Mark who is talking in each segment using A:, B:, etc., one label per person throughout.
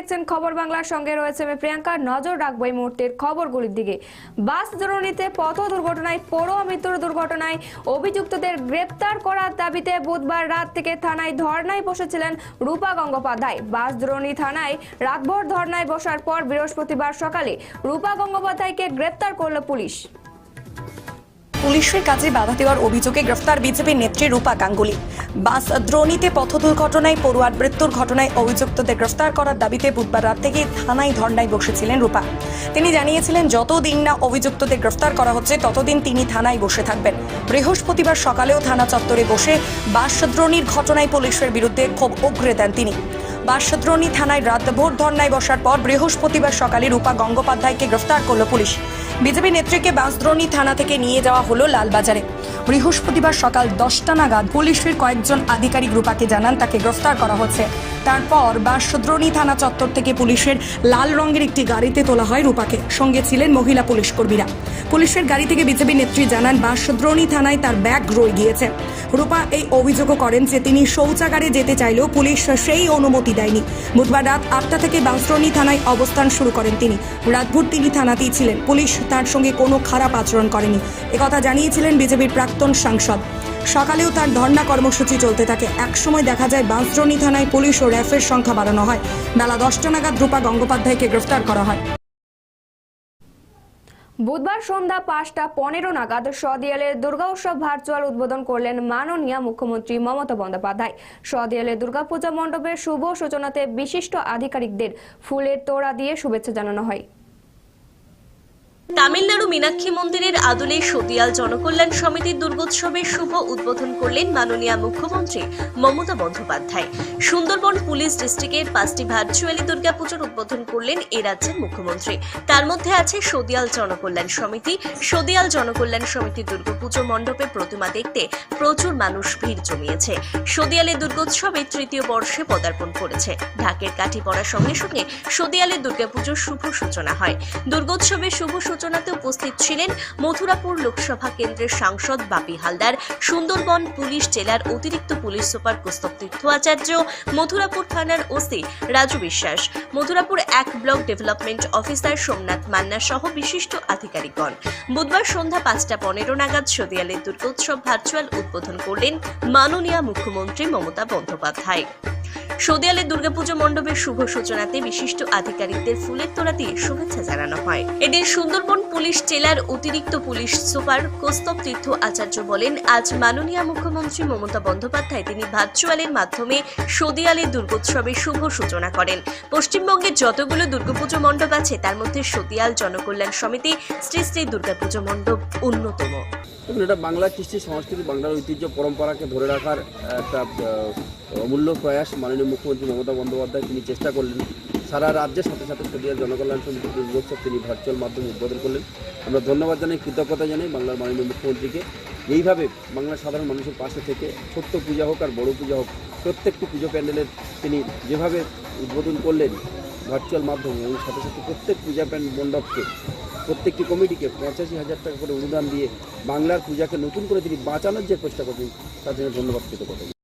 A: দেখছেন খবর বাংলার সঙ্গে রয়েছে আমি প্রিয়াঙ্কা। নজর রাখব এই মুহূর্তের খবরগুলির দিকে। বাস দুর্নীতিতে পথ দুর্ঘটনায় পৌর মৃত্যুর দুর্ঘটনায় অভিযুক্তদের গ্রেপ্তার করার দাবিতে বুধবার রাত থেকে থানায় ধর্নায় বসেছিলেন রূপা গঙ্গোপাধ্যায়। বাস দুর্নীতি থানায় রাতভর ধর্নায় বসার পর বৃহস্পতিবার সকালে রূপা গঙ্গোপাধ্যায়কে গ্রেপ্তার করল পুলিশ।
B: পুলিশের কাজে বাধা দেওয়ার অভিযোগে গ্রেফতার বিজেপি নেত্রী রূপা গাঙ্গুলি। বাস দ্রোণীতে পথ দুর্ঘটনায় পড়ুয়ার মৃত্যুর ঘটনায় অভিযুক্তদের গ্রেফতার করার দাবিতে বুধবার রাত থেকে থানায় ধর্নায় বসেছিলেন রূপা। তিনি জানিয়েছিলেন, যতদিন না অভিযুক্তদের গ্রেফতার করা হচ্ছে, ততদিন তিনি থানায় বসে থাকবেন। বৃহস্পতিবার সকালেও থানা চত্বরে বসে বাস দ্রোণীর ঘটনায় পুলিশের বিরুদ্ধে ক্ষোভ উগরে দেন তিনি। বাসদ্রোণী থানায় রাতভর ধর্নায় বসার পর বৃহস্পতিবার সকালে রূপা গঙ্গোপাধ্যায়কে গ্রেফতার করল পুলিশ। বিজেপি নেত্রীকে বাসদ্রোণী থানা থেকে নিয়ে যাওয়া হলো লালবাজারে। বৃহস্পতিবার সকাল দশটা নাগাদ পুলিশের কয়েকজন আধিকারিক রূপাকে জানান, তাকে গ্রেফতার করা হচ্ছে। তারপর বাসদ্রোণী থানা চত্বর থেকে পুলিশের লাল রঙের একটি গাড়িতে তোলা হয় রূপাকে। সঙ্গে ছিলেন মহিলা পুলিশ কর্মীরা। পুলিশের গাড়ি থেকে বিজেপি নেত্রী জানান, বাসদ্রোণী থানায় তার ব্যাগ রয়ে গিয়েছে। রূপা এই অভিযোগও করেন যে তিনি শৌচাগারে যেতে চাইলেও পুলিশ সেই অনুমতি দেয়নি। বুধবার রাত আটটা থেকে বাঁশরণী থানায় অবস্থান শুরু করেন তিনি। রাতভর তিনি থানাতেই ছিলেন। পুলিশ তার সঙ্গে কোনো খারাপ আচরণ করেনি। একথা জানিয়েছিলেন বিজেপির প্রাক্তন সাংসদ। সকালেও তার ধর্ণা কর্মসূচি চলতে থাকে। একসময় দেখা যায় বাঁশরণী থানায় পুলিশ ও র্যাফের সংখ্যা বাড়ানো হয়। বেলা দশটা নাগাদ রূপা গঙ্গোপাধ্যায়কে গ্রেফতার করা হয়।
A: বুধবার সন্ধ্যা পাঁচটা পনেরো নাগাদ সদিয়ালের দুর্গা উৎসব ভার্চুয়াল উদ্বোধন করলেন মাননীয় মুখ্যমন্ত্রী মমতা বন্দ্যোপাধ্যায়। সদিয়ালের দুর্গাপূজা মণ্ডপের শুভ সূচনাতে বিশিষ্ট আধিকারিকদের ফুলের তোড়া দিয়ে শুভেচ্ছা জানানো হয়।
C: তামিলনাড়ু মীনাক্ষী মন্দিরের আদলে সদিয়াল জনকল্যাণ সমিতির দুর্গোৎসবের শুভ উদ্বোধন করলেন মাননীয় মুখ্যমন্ত্রী মমতা বন্দ্যোপাধ্যায়। সুন্দরবন পুলিশ ডিস্ট্রিক্টের পাঁচটি ভার্চুয়ালি দুর্গাপুজোর উদ্বোধন করলেন এ রাজ্যের মুখ্যমন্ত্রী। তার মধ্যে আছে সদিয়াল জনকল্যাণ সমিতি। সদিয়াল জনকল্যাণ সমিতির দুর্গাপুজো মণ্ডপে প্রতিমা দেখতে প্রচুর মানুষ ভিড় জমিয়েছে। সদিয়ালে দুর্গোৎসবে তৃতীয় বর্ষে পদার্পণ করেছে। ঢাকের কাঠি পড়ার সঙ্গে সঙ্গে সদিয়ালে দুর্গাপুজোর শুভ সূচনা হয়। দুর্গোৎসবের শুভ সূচনাতে উপস্থিত ছিলেন মথুরাপুর লোকসভা কেন্দ্রের সাংসদ বাপি হালদার, সুন্দরবন পুলিশ জেলার অতিরিক্ত পুলিশ সুপার কৌস্তব তীর্থ আচার্য মথুরাপুর থানার ওসি রাজু বিশ্বাস, মথুরাপুর এক block development officer Somnath Manna সহ বিশিষ্ট আধিকারিকগণ। বুধবার সন্ধ্যা পাঁচটা পনেরো নাগাদ সদিয়ালের দুর্গোৎসব ভার্চুয়াল উদ্বোধন করলেন মাননীয় মুখ্যমন্ত্রী মমতা বন্দ্যোপাধ্যায়। সদিয়ালের দুর্গাপুজো মণ্ডপের শুভ সূচনাতে বিশিষ্ট আধিকারিকদের ফুলের তোলা দিয়ে শুভেচ্ছা জানানো হয়। এদিন সুন্দরবন পুলিশ জেলার অতিরিক্ত পুলিশ সুপার কৌস্তব তীর্থ আচার্য বলেন, আজ মাননীয় মুখ্যমন্ত্রী মমতা বন্দ্যোপাধ্যায় তিনি ভার্চুয়ালের মাধ্যমে সদিয়ালের দুর্গোৎসবের শুভ সূচনা করেন। পশ্চিমবঙ্গের যতগুলো দুর্গাপুজো মণ্ডপ আছে, তার মধ্যে সদিয়াল জনকল্যাণ সমিতি, শ্রী শ্রী দুর্গাপুজো মণ্ডপ অন্যতম।
D: এটা বাংলার কৃষ্টি সংস্কৃতি, বাংলার ঐতিহ্য, পরম্পরাকে ধরে রাখার একটা অমূল্য প্রয়াস মাননীয় মুখ্যমন্ত্রী মমতা বন্দ্যোপাধ্যায় তিনি চেষ্টা করলেন। সারা রাজ্যের সাথে সাথে সদিয়ার জনকল্যাণ সমিতির দুর্গোৎসব তিনি ভার্চুয়াল মাধ্যমে উদ্বোধন করলেন। আমরা ধন্যবাদ জানাই, কৃতজ্ঞতা জানাই বাংলার মাননীয় মুখ্যমন্ত্রীকে। এইভাবে বাংলার সাধারণ মানুষের পাশে থেকে ছোট্ট পূজা হোক আর বড় পূজা হোক, প্রত্যেকটি পুজো প্যান্ডেলের তিনি যেভাবে উদ্বোধন করলেন ভার্চুয়াল মাধ্যমে এবং সাথে সাথে প্রত্যেক পূজা প্যান্ড মণ্ডপকে, প্রত্যেকটি কমিটিকে পঁচাশি হাজার টাকা করে অনুদান দিয়ে বাংলার পূজাকে নতুন করে তিনি বাঁচানোর যে চেষ্টা করছেন, তার জন্য ধন্যবাদ, কৃতজ্ঞতা।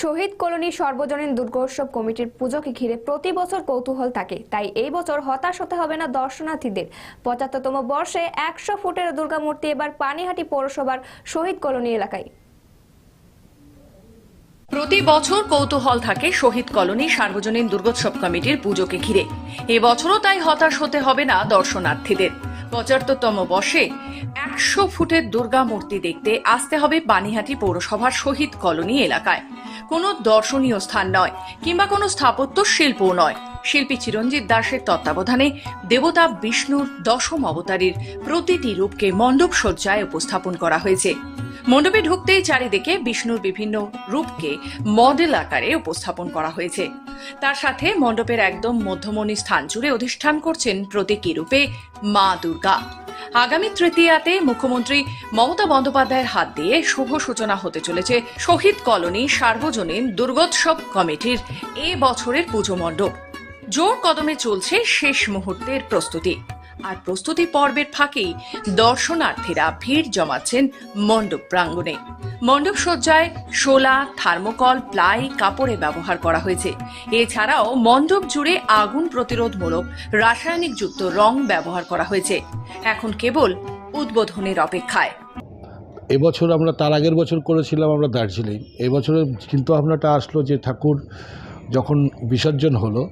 A: শহীদ কলোনি সর্বজনীন দুর্গোৎসব কমিটির পুজোকে ঘিরে প্রতি বছর কৌতূহল থাকে। তাই এই বছর হতাশ হতে হবে না দর্শনার্থীদের। পঁচাত্তরতম বর্ষে একশো ফুটের দুর্গামূর্তি এবার পানিহাটি পৌরসভার শহীদ কলোনি এলাকায়।
E: প্রতি বছর কৌতূহল থাকে শহীদ কলোনি সার্বজনীন দুর্গোৎসব কমিটির পুজোকে ঘিরে। এবছরও তাই হতাশ হতে হবে না দর্শনার্থীদের। পঁচাত্তরতম বর্ষে একশো ফুটের দুর্গা মূর্তি দেখতে আসতে হবে বানিহাটি পৌরসভার শহীদ কলোনি এলাকায়। কোনো দর্শনীয় স্থান নয়, কিংবা কোনো স্থাপত্য শিল্পও নয়। শিল্পী চিরঞ্জিত দাসের তত্ত্বাবধানে দেবতা বিষ্ণুর দশম অবতারের প্রতিটি রূপকে মণ্ডপ সজ্জায় উপস্থাপন করা হয়েছে। মণ্ডপে ঢুকতেই চারিদিকে বিষ্ণুর বিভিন্ন রূপকে মডেল আকারে উপস্থাপন করা হয়েছে। তার সাথে মণ্ডপের একদম মধ্যমণি স্থান জুড়ে অধিষ্ঠান করছেন প্রতীকী রূপে মা দুর্গা। আগামী তৃতীয়াতে মুখ্যমন্ত্রী মমতা বন্দ্যোপাধ্যায়ের হাত দিয়ে শুভ সূচনা হতে চলেছে শহীদ কলোনি সার্বজনীন দুর্গোৎসব কমিটির এ বছরের পুজো মণ্ডপ। জোর কদমে চলছে শেষ মুহূর্তের প্রস্তুতি। আর প্রস্তুতি পর্বের ফাঁকেই দর্শনার্থীরা ভিড় জমাচ্ছেন মণ্ডপ প্রাঙ্গণে। মণ্ডপ সজ্জায় শোলা, থার্মোকল, প্লাই, কাপড়ে ব্যবহার করা হয়েছে। এছাড়াও মণ্ডপ জুড়ে আগুন প্রতিরোধমূলক রাসায়নিক যুক্ত রং ব্যবহার করা হয়েছে। এখন কেবল উদ্বোধনের অপেক্ষায়।
F: এবছর আমরা, তার আগের বছর করেছিলাম আমরা দার্জিলিং। এবছরের চিন্তা ভাবনাটা আসলো যে ঠাকুর যখন বিসর্জন হলো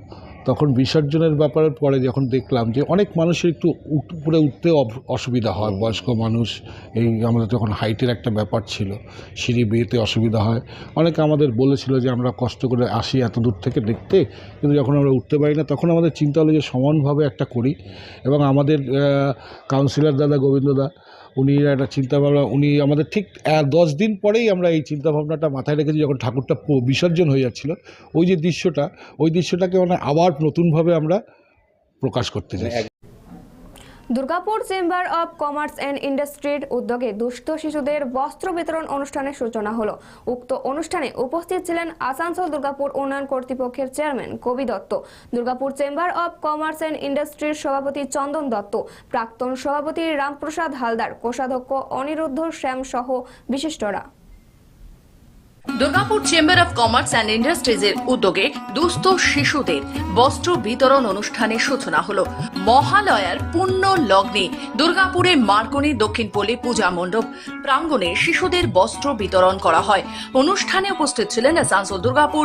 F: তখন বিসর্জনের ব্যাপারের পরে যখন দেখলাম যে অনেক মানুষের একটু উপরে উঠতে অসুবিধা হয় বয়স্ক মানুষ এই আমাদের তখন হাইটের একটা ব্যাপার ছিল সিঁড়ি বেয়েতে অসুবিধা হয়। অনেকে আমাদের বলেছিল যে আমরা কষ্ট করে আসি এত দূর থেকে দেখতে কিন্তু যখন আমরা উঠতে পারি না তখন আমাদের চিন্তা হলো যে সমানভাবে একটা করি। এবং আমাদের কাউন্সিলর দাদা গোবিন্দ গোবিন্দদা উনি একটা চিন্তাভাবনা, উনি আমাদের ঠিক দশ দিন পরেই আমরা এই চিন্তাভাবনাটা মাথায় রেখেছি যখন ঠাকুরটা বিসর্জন হয়ে যাচ্ছিল ওই যে দৃশ্যটা, ওই দৃশ্যটাকে মানে আবার নতুনভাবে আমরা প্রকাশ করতে চাই
A: Durgapur chamber of commerce and ইন্ডাস্ট্রির উদ্যোগে দুস্থ শিশুদের বস্ত্র বিতরণ অনুষ্ঠানের সূচনা হলো। উক্ত অনুষ্ঠানে উপস্থিত ছিলেন আসানসোল দুর্গাপুর উন্নয়ন কর্তৃপক্ষের chairman Kabi Dutta, Durgapur chamber of commerce and ইন্ডাস্ট্রির সভাপতি চন্দন দত্ত, প্রাক্তন সভাপতি রামপ্রসাদ হালদার, কোষাধ্যক্ষ অনিরুদ্ধ শ্যাম সহ বিশিষ্টরা।
E: Durgapur chamber of commerce and ইন্ডাস্ট্রিজের উদ্যোগে দুস্থ শিশুদের বস্ত্র বিতরণ অনুষ্ঠানের সূচনা হল। মহালয়ার পুণ্য লগ্নে দুর্গাপুরে মার্কনি দক্ষিণ পল্লী পূজা মণ্ডপ প্রাঙ্গণে শিশুদের বস্ত্র বিতরণ করা হয়। অনুষ্ঠানে উপস্থিত ছিলেন আসানসোল দুর্গাপুর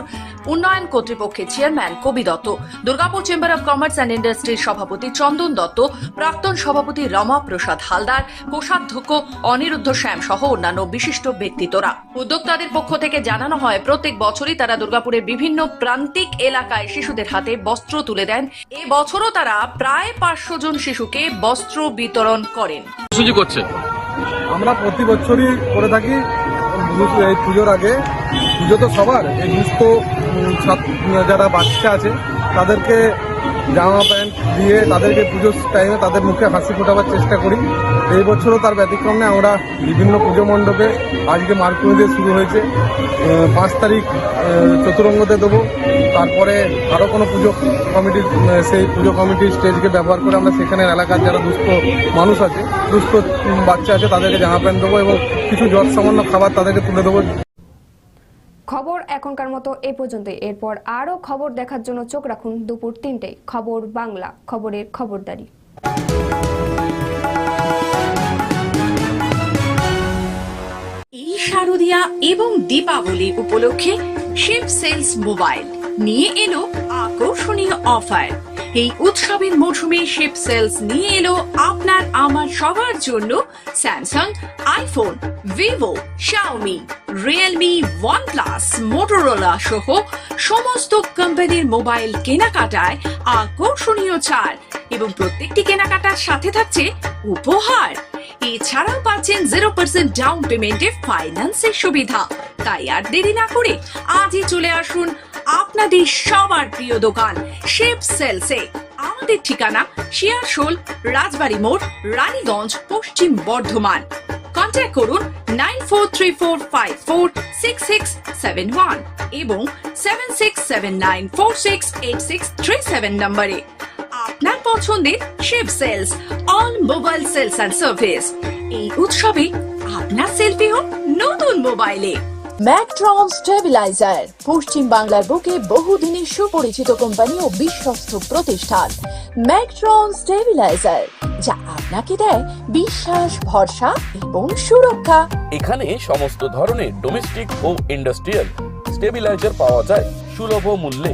E: উন্নয়ন কর্তৃপক্ষের chairman Kabi Dutta, Durgapur chamber of commerce and ইন্ডাস্ট্রির সভাপতি চন্দন দত্ত, প্রাক্তন সভাপতি রমা প্রসাদ হালদার, কোষাধ্যক্ষ অনিরুদ্ধ শ্যাম সহ অন্যান্য বিশিষ্ট ব্যক্তিত্বরা। উদ্যোক্তাদের পক্ষ থেকে জানানো হয় প্রত্যেক বছরই তারা দুর্গাপুরের বিভিন্ন প্রান্তিক এলাকায় শিশুদের হাতে বস্ত্র তুলে দেন। এ বছরও তারা প্রায় পাঁচশো জন শিশুকে বস্ত্র বিতরণ করেন।
G: করছেন
H: আমরা প্রতি বছরই করে থাকি এই পুজোর আগে। পুজো তো সবার এই দুস্থ যারা বাচ্চা আছে তাদেরকে জামা প্যান্ট দিয়ে তাদেরকে পুজোর টাইমে তাদের মুখে হাসি ফোটাবার চেষ্টা করি। এই বছরও তার ব্যতিক্রম নেই আমরা বিভিন্ন পুজো মণ্ডপে আজকে মার্কুনিতে শুরু হয়েছে। পাঁচ তারিখ চতুরঙ্গতে দেবো। তারপরে আরও কোনো পুজো কমিটির সেই পুজো কমিটির স্টেজকে ব্যবহার করে আমরা সেখানে এলাকার যারা দুস্থ মানুষ আছে, দুস্থ বাচ্চা আছে, তাদেরকে জামা প্যান্ট দেবো এবং কিছু জল সামান্য খাবার তাদেরকে তুলে দেবো।
A: খবর এখনকার মতো এ পর্যন্তই। এরপর আরও খবর দেখার জন্য চোখ রাখুন দুপুর তিনটে খবর বাংলা, খবরের খবরদারি।
E: এই শারদিয়া এবং দীপাবলি উপলক্ষে শিপ সেলস মোবাইল। নিয়ে এলো আকর্ষণীয় অফার। এই উৎসবের মৌসুমে শেপ সেলস নিয়ে এলো আপনার আমার সবার জন্য Samsung iPhone Vivo Xiaomi Realme OnePlus Motorola সহ সমস্ত কোম্পানির মোবাইল কেনাকাটায় আকর্ষণীয় ছাড় এবং প্রত্যেকটি কেনাকাটার সাথে থাকছে উপহার। এছাড়াও পাচ্ছেন জিরো পার্সেন্ট ডাউন পেমেন্টে ফাইন্যান্সের সুবিধা। তাই আর দেরি না করে আজই চলে আসুন আপনাদের সবার প্রিয় দোকান শেপ সেলসে আমাদের ঠিকানা শিয়ারশোল রাজবাড়ি মোড়, রানীগঞ্জ, পশ্চিম বর্ধমান। কন্ট্যাক্ট করুন nine four three four five four six six seven one এবং seven six seven nine four six eight six three seven নম্বরে আপনার পছন্দের Shiv sales all mobile sales and service এই উৎসবে আপনার সেলফি হোক নতুন মোবাইলে
I: ম্যাকট্রন স্টেবিলাইজার পশ্চিম বাংলার বুকে বহুদিনের সুপরিচিত কোম্পানি ও বিশ্বস্ত প্রতিষ্ঠান। ম্যাকট্রন স্টেবিলাইজার যা আপনাকে দেয় বিশ্বাস ভরসা এবং সুরক্ষা।
G: এখানে সমস্ত ধরনের ডোমেস্টিক ও ইন্ডাস্ট্রিয়াল স্টেবিলাইজার পাওয়া যায় সুলভ মূল্যে।